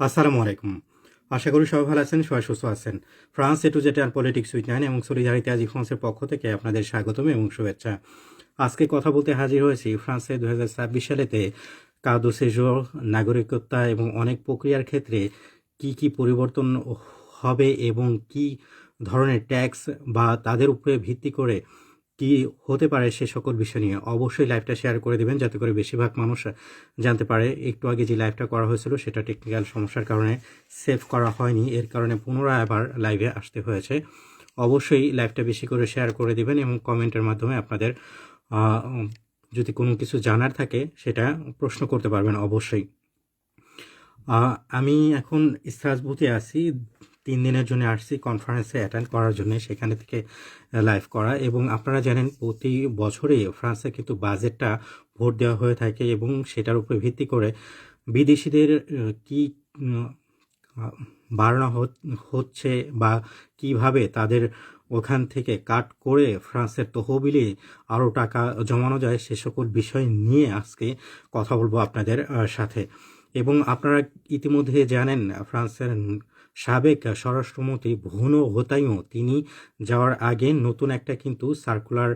আসসালামু আলাইকুম। আশা করি সবাই ভালো আছেন, সবাই সুস্থ আছেন। ফ্রান্স এ টু জেড আর পলিটিক্স উইথ নাইন এবং সলিডারিটি আজি ফ্রান্সের পক্ষ থেকে আপনাদের স্বাগতম এবং শুভেচ্ছা। আজকে কথা বলতে হাজির হয়েছি ফ্রান্সে দু হাজার ছাব্বিশ সালেতে কাদো সেজোর নাগরিকত্ব এবং অনেক প্রক্রিয়ার ক্ষেত্রে কি কি পরিবর্তন হবে এবং কি ধরনের ট্যাক্স বা তাদের উপরে ভিত্তি করে কি হতে পারে সে সকল বিষয় নিয়ে অবশ্যই লাইভটা শেয়ার করে দেবেন, যাতে করে বেশিরভাগ মানুষ জানতে পারে। একটু আগে যে লাইভটা করা হয়েছিল, সেটা টেকনিক্যাল সমস্যার কারণে সেভ করা হয়নি। এর কারণে পুনরায় আবার লাইভে আসতে হয়েছে। অবশ্যই লাইভটা বেশি করে শেয়ার করে দিবেন এবং কমেন্টের মাধ্যমে আপনাদের যদি কোনো কিছু জানার থাকে, সেটা প্রশ্ন করতে পারবেন অবশ্যই। আমি এখন স্ট্রাসবুতে আছি। তিন দিনের জন্য আসছি কনফারেন্সে অ্যাটেন্ড করার জন্য, সেখানে থেকে লাইভ করা। এবং আপনারা জানেন, প্রতি বছরে ফ্রান্সে কিন্তু বাজেটটা ভোট দেওয়া হয়ে থাকে এবং সেটার উপরে ভিত্তি করে বিদেশিদের কি বাড়ানো হচ্ছে বা কীভাবে তাদের ওখান থেকে কাট করে ফ্রান্সের তহবিলে আরও টাকা জমানো যায়, সে সকল বিষয় নিয়ে আজকে কথা বলব আপনাদের সাথে। এবং আপনারা ইতিমধ্যে জানেন, ফ্রান্সের সাবেক স্বরাষ্ট্রমন্ত্রী ভুনো হোতাইও। তিনি যাওয়ার আগে নতুন একটা কিন্তু সার্কুলার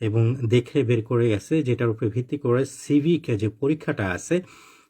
এবং দেখে বের করে গেছে, যেটার উপরে ভিত্তি করে সিভিক যে পরীক্ষাটা আছে,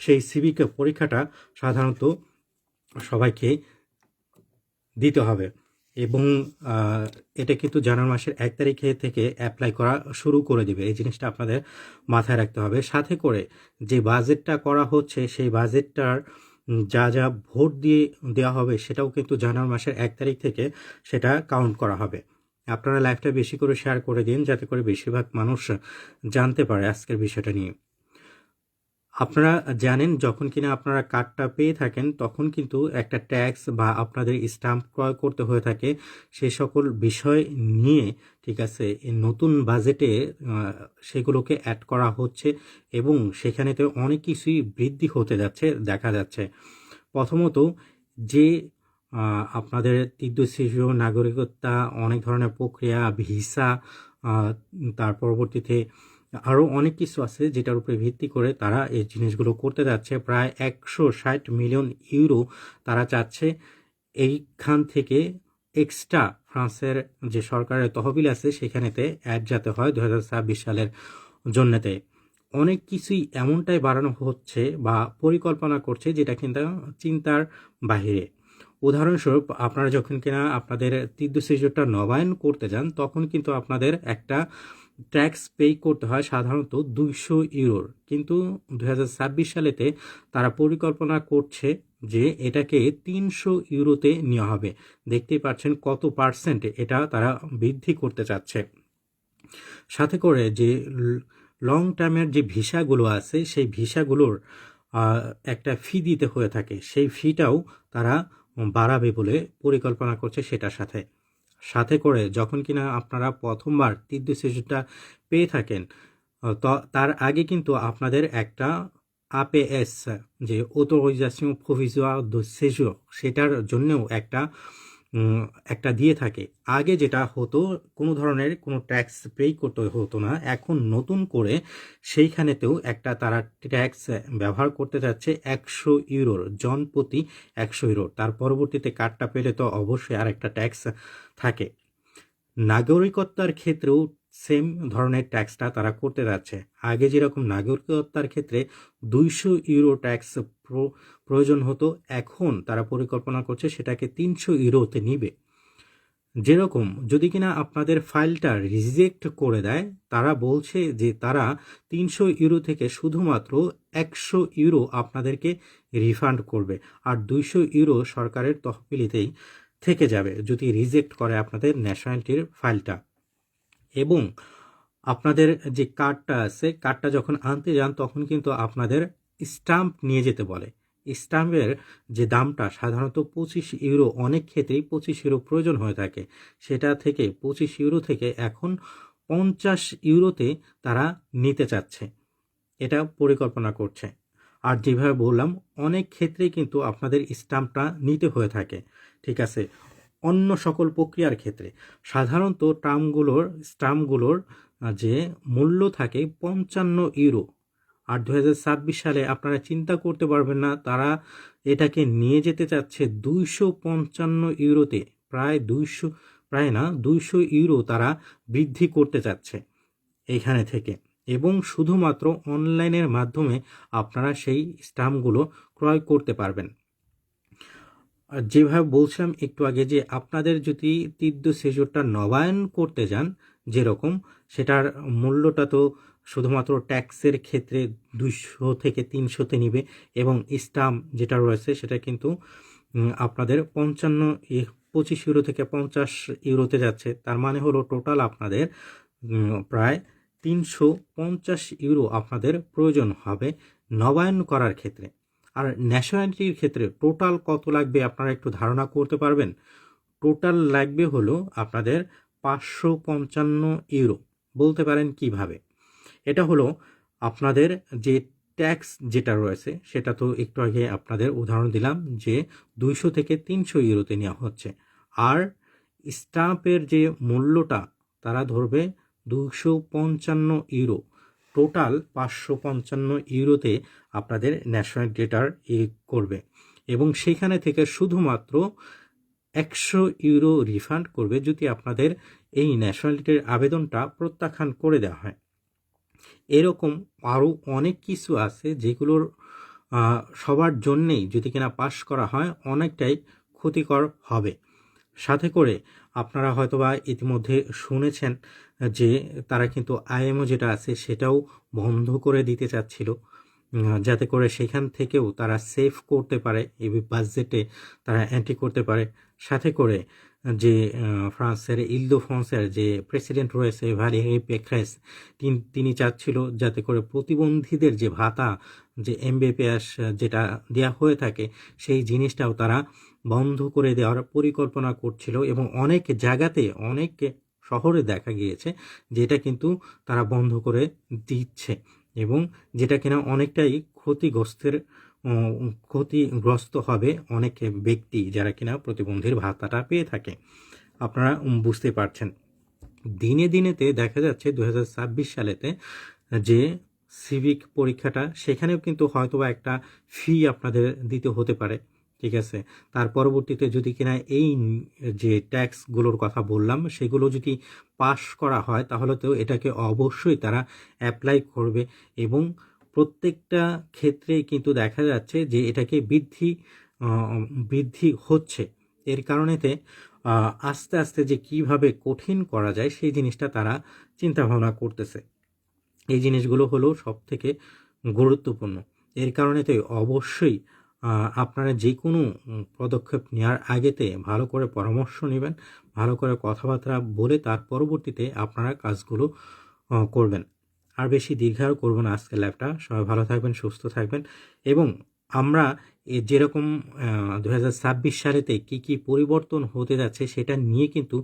সেই সিভিক পরীক্ষাটা সাধারণত সবাইকে দিতে হবে এবং এটা কিন্তু জানুয়ারি মাসের এক তারিখে থেকে অ্যাপ্লাই করা শুরু করে দেবে। এই জিনিসটা আপনাদের মাথায় রাখতে হবে। সাথে করে যে বাজেটটা করা হচ্ছে, সেই বাজেটটার যা যা ভোট দিয়ে দেওয়া হবে সেটাও কিন্তু জানুয়ারি মাসের এক তারিখ থেকে সেটা কাউন্ট করা হবে। আপনারা লাইভটা বেশি করে শেয়ার করে দিন, যাতে করে বেশিরভাগ মানুষ জানতে পারে আজকের বিষয়টা নিয়ে। আপনারা জানেন যখন কিনা আপনারা কার্ডটা পেয়ে থাকেন, তখন কিন্তু একটা ট্যাক্স বা আপনাদের স্ট্যাম্প ক্রয় করতে হয়ে থাকে সে সকল বিষয় নিয়ে, ঠিক আছে নতুন বাজেটে সেগুলোকে অ্যাড করা হচ্ছে এবং সেখানেতে অনেক কিছুই বৃদ্ধি হতে যাচ্ছে, দেখা যাচ্ছে। প্রথমত যে আপনাদের তীব্র শিশু নাগরিকত্বা অনেক ধরনের প্রক্রিয়া ভিসা তার পরবর্তীতে আরও অনেক কিছু আছে যেটার উপরে ভিত্তি করে তারা এই জিনিসগুলো করতে যাচ্ছে। প্রায় একশো ষাট মিলিয়ন ইউরো তারা চাচ্ছে। এইখান থেকে এক্সট্রা ফ্রান্সের যে সরকারের তহবিল আছে, সেখানেতে অ্যাড যাতে হয় দু ছাব্বিশ সালের জন্যতে। অনেক কিছুই এমনটাই বাড়ানো হচ্ছে বা পরিকল্পনা করছে যেটা কিন্তু চিন্তার বাহিরে। উদাহরণস্বরূপ, আপনারা যখন কিনা আপনাদের তীর্থ শিশুটা নবায়ন করতে যান, তখন কিন্তু আপনাদের একটা ট্যাক্স পে করতে হয় সাধারণত দুইশো ইউরোর। কিন্তু দু হাজার ছাব্বিশ সালেতে তারা পরিকল্পনা করছে যে এটাকে তিনশো ইউরোতে নেওয়া হবে। দেখতেই পাচ্ছেন কত পার্সেন্ট এটা তারা বৃদ্ধি করতে চাচ্ছে। সাথে করে যে লং টার্মের যে ভিসাগুলো আছে, সেই ভিসাগুলোর একটা ফি দিতে হয়ে থাকে। সেই ফিটাও তারা বাড়াবে বলে পরিকল্পনা করছে সেটার সাথে। সাথে করে যখন কিনা আপনারা প্রথমবার তীর্থ শিশুটা পেয়ে থাকেন তার আগে কিন্তু আপনাদের একটা আপে APS যে অতো প্রভিজোয়ার de সেটার জন্যও একটা একটা দিয়ে থাকে। আগে যেটা হতো, কোনো ধরনের কোনো ট্যাক্স পে করতে হতো না। এখন নতুন করে সেইখানেতেও একটা তারা ট্যাক্স ব্যবহার করতে যাচ্ছে একশো ইউরোর জনপ্রতি একশো ইউরো তার পরবর্তীতে কার্ডটা পেলে তো অবশ্যই আর একটা ট্যাক্স থাকে। নাগরিকত্বার ক্ষেত্রেও সেম ধরনের ট্যাক্সটা তারা করতে যাচ্ছে। আগে যেরকম নাগরিকত্বের ক্ষেত্রে দুইশো ইউরো ট্যাক্স প্রয়োজন হতো, এখন তারা পরিকল্পনা করছে সেটাকে তিনশো ইউরোতে নিবে। যেরকম যদি কিনা আপনাদের ফাইলটা রিজেক্ট করে দেয়, তারা বলছে যে তারা তিনশো ইউরো থেকে শুধুমাত্র একশো ইউরো আপনাদেরকে রিফান্ড করবে আর দুইশো ইউরো সরকারের তহবিলিতেই থেকে যাবে যদি রিজেক্ট করে আপনাদের ন্যাশনালিটির ফাইলটা। এবং আপনাদের যে কার্ডটা আছে, কার্ডটা যখন আনতে যান, তখন কিন্তু আপনাদের স্টাম্প নিয়ে যেতে বলে। স্টাম্পের যে দামটা, সাধারণত পঁচিশ ইউরো, অনেক ক্ষেত্রেই পঁচিশ ইউরো প্রয়োজন হয়ে থাকে। সেটা থেকে, পঁচিশ ইউরো থেকে এখন পঞ্চাশ ইউরোতে তারা নিতে চাচ্ছে। এটা পরিকল্পনা করছে। আর যেভাবে বললাম, অনেক ক্ষেত্রেই কিন্তু আপনাদের স্টাম্পটা নিতে হয়ে থাকে। ঠিক আছে? অন্য সকল প্রক্রিয়ার ক্ষেত্রে। সাধারণত ট্রামগুলোর স্টাম্পগুলোর যে মূল্য থাকে পঞ্চান্ন ইউরো। আর দু হাজার ছাব্বিশ সালে আপনারা চিন্তা করতে পারবেন না, তারা এটাকে নিয়ে যেতে চাচ্ছে দুইশো পঞ্চান্ন ইউরোতে। প্রায় দুইশো, প্রায় না, দুইশো ইউরো তারা বৃদ্ধি করতে চাচ্ছে এইখানে থেকে। এবং শুধুমাত্র অনলাইনের মাধ্যমে আপনারা সেই স্টাম্পগুলো ক্রয় করতে পারবেন। যেভাবে বলছিলাম একটু আগে যে আপনাদের যদি তীর্থ সেজোরটা নবায়ন করতে যান যেরকম, সেটার মূল্যটা তো শুধুমাত্র ট্যাক্সের ক্ষেত্রে দুশো থেকে তিনশোতে নিবে এবং স্টাম্প যেটা রয়েছে সেটা কিন্তু আপনাদের পঞ্চান্ন পঁচিশ ইউরো থেকে পঞ্চাশ ইউরোতে যাচ্ছে। তার মানে হলো টোটাল আপনাদের প্রায় তিনশো পঞ্চাশ ইউরো আপনাদের প্রয়োজন হবে নবায়ন করার ক্ষেত্রে। আর ন্যাশনালিটির ক্ষেত্রে টোটাল কত লাগবে আপনারা একটু ধারণা করতে পারবেন? টোটাল লাগবে হলো আপনাদের পাঁচশো পঞ্চান্ন ইউরো বলতে পারেন কীভাবে? এটা হলো আপনাদের যে ট্যাক্স যেটা রয়েছে, সেটা তো একটু আগে আপনাদের উদাহরণ দিলাম যে দুইশো থেকে তিনশো ইউরোতে নেওয়া হচ্ছে। আর স্টাম্পের যে মূল্যটা, তারা ধরবে দুশো পঞ্চান্ন ইউরো টোটাল পাঁচশো পঞ্চান্ন ইউরোতে আপনাদের ন্যাশনাল ডেটার ই করবে। এবং সেখানে থেকে শুধুমাত্র একশো ইউরো রিফান্ড করবে যদি আপনাদের এই ন্যাশনালিটির আবেদনটা প্রত্যাখ্যান করে দেওয়া হয়। এরকম আরও অনেক কিছু আছে যেগুলোর সবার জন্যেই যদি কিনা পাশ করা হয় অনেকটাই ক্ষতিকর হবে। সাথে করে আপনারা হয়তোবা ইতিমধ্যে শুনেছেন যে তারা কিন্তু আইএমও যেটা আছে সেটাও বন্ধ করে দিতে চাচ্ছিল। যাতে করে সেখান থেকেও তারা সেভ করতে পারে এই বাজেটে তারা এন্ট্রি করতে পারে। সাথে করে যে ফ্রান্সের ইলদো ফ্রান্সের যে প্রেসিডেন্ট রয়েছে ভ্যালেরি পেক্রেস তিন- চাচ্ছিল যাতে করে প্রতিবন্ধীদের যে ভাতা, যে এমবিপিএস যেটা দেয়া হয়ে থাকে, সেই জিনিসটাও তারা বন্ধ করে দেওয়ার পরিকল্পনা করছিল এবং অনেক জায়গাতে, অনেক শহরে দেখা গিয়েছে যেটা কিন্তু তারা বন্ধ করে দিচ্ছে এবং যেটা কিনা অনেকটাই ক্ষতিগ্রস্তের ক্ষতিগ্রস্ত হবে অনেক ব্যক্তি যারা কিনা প্রতিবন্ধীর ভাতাটা পেয়ে থাকে। আপনারা বুঝতে পারছেন। দিনে দিনেতে দেখা যাচ্ছে দু হাজার ছাব্বিশ সালেতে যে সিভিক পরীক্ষাটা, সেখানেও কিন্তু হয়তোবা একটা ফি আপনাদের দিতে হতে পারে। ঠিক আছে? তার পরবর্তীতে যদি কিনা এই যে ট্যাক্সগুলোর কথা বললাম, সেগুলো যদি পাশ করা হয়, তাহলে তো এটাকে অবশ্যই তারা অ্যাপ্লাই করবে। এবং প্রত্যেকটা ক্ষেত্রেই কিন্তু দেখা যাচ্ছে যে এটাকে বৃদ্ধি বৃদ্ধি হচ্ছে। এর কারণেতে আস্তে আস্তে যে কীভাবে কঠিন করা যায়, সেই জিনিসটা তারা চিন্তা ভাবনা করতেছে। এই জিনিসগুলো হলো সব থেকে গুরুত্বপূর্ণ। এর কারণেতে অবশ্যই আপনারা যে কোনো পদক্ষেপ নেওয়ার আগেতে ভালো করে পরামর্শ নেবেন, ভালো করে কথাবার্তা বলে তার পরবর্তীতে আপনারা কাজগুলো করবেন। আর বেশি দীর্ঘায়ু করব না আজকের ল্যাবটা। সবাই ভালো থাকবেন, সুস্থ থাকবেন এবং আমরা যেরকম দু হাজার ছাব্বিশ সালেতে কী কী পরিবর্তন হতে যাচ্ছে সেটা নিয়ে কিন্তু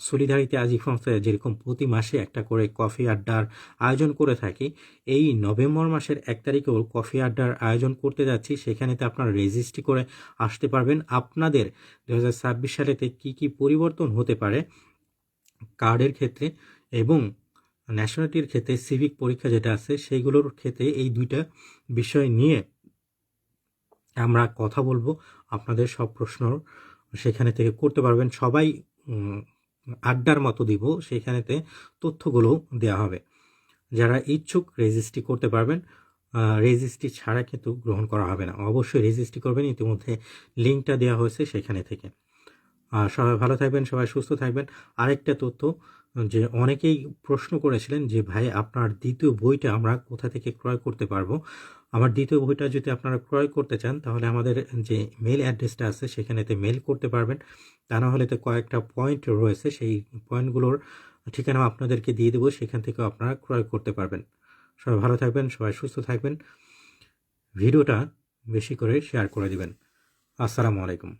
সলিডারিতে আজি সংস্থা যেরকম প্রতি মাসে একটা করে কফি আড্ডার আয়োজন করে থাকি, এই নভেম্বর মাসের এক তারিখেও কফি আড্ডার আয়োজন করতে যাচ্ছি সেখানেতে আপনারা রেজিস্ট্রি করে আসতে পারবেন। আপনাদের দু হাজার ছাব্বিশ সালেতে কী কী পরিবর্তন হতে পারে কার্ডের ক্ষেত্রে এবং ন্যাশনালিটির ক্ষেত্রে সিভিক পরীক্ষা যেটা আছে সেইগুলোর ক্ষেত্রে এই দুইটা বিষয় নিয়ে আমরা কথা বলব, আপনাদের সব প্রশ্ন সেখানে থেকে করতে পারবেন। সবাই আড্ডার মতো দিব সেখানেতে তথ্যগুলো দেওয়া হবে। যারা ইচ্ছুক রেজিস্ট্রি করতে পারবেন রেজিস্ট্রি ছাড়া কিন্তু গ্রহণ করা হবে না। অবশ্যই রেজিস্ট্রি করবেন, ইতিমধ্যে লিঙ্কটা দেওয়া হয়েছে সেখানে থেকে। আর সবাই ভালো থাকবেন, সবাই সুস্থ থাকবেন। আরেকটা তথ্য, যে অনেকেই প্রশ্ন করেছিলেন যে, ভাই, আপনার দ্বিতীয় বইটা আমরা কোথা থেকে ক্রয় করতে পারব? আমার দ্বিতীয় বইটা যদি আপনারা ক্রয় করতে চান, তাহলে আমাদের যে মেল অ্যাড্রেসটা আছে সেখানেতে মেল করতে পারবেন। তা না হলে তো কয়েকটা পয়েন্ট রয়েছে, সেই পয়েন্টগুলোর ঠিকানা আপনাদেরকে দিয়ে দেবো, সেখান থেকেও আপনারা ক্রয় করতে পারবেন। সবাই ভালো থাকবেন, সবাই সুস্থ থাকবেন। ভিডিওটা বেশি করে শেয়ার করে দিবেন। আসসালামু আলাইকুম।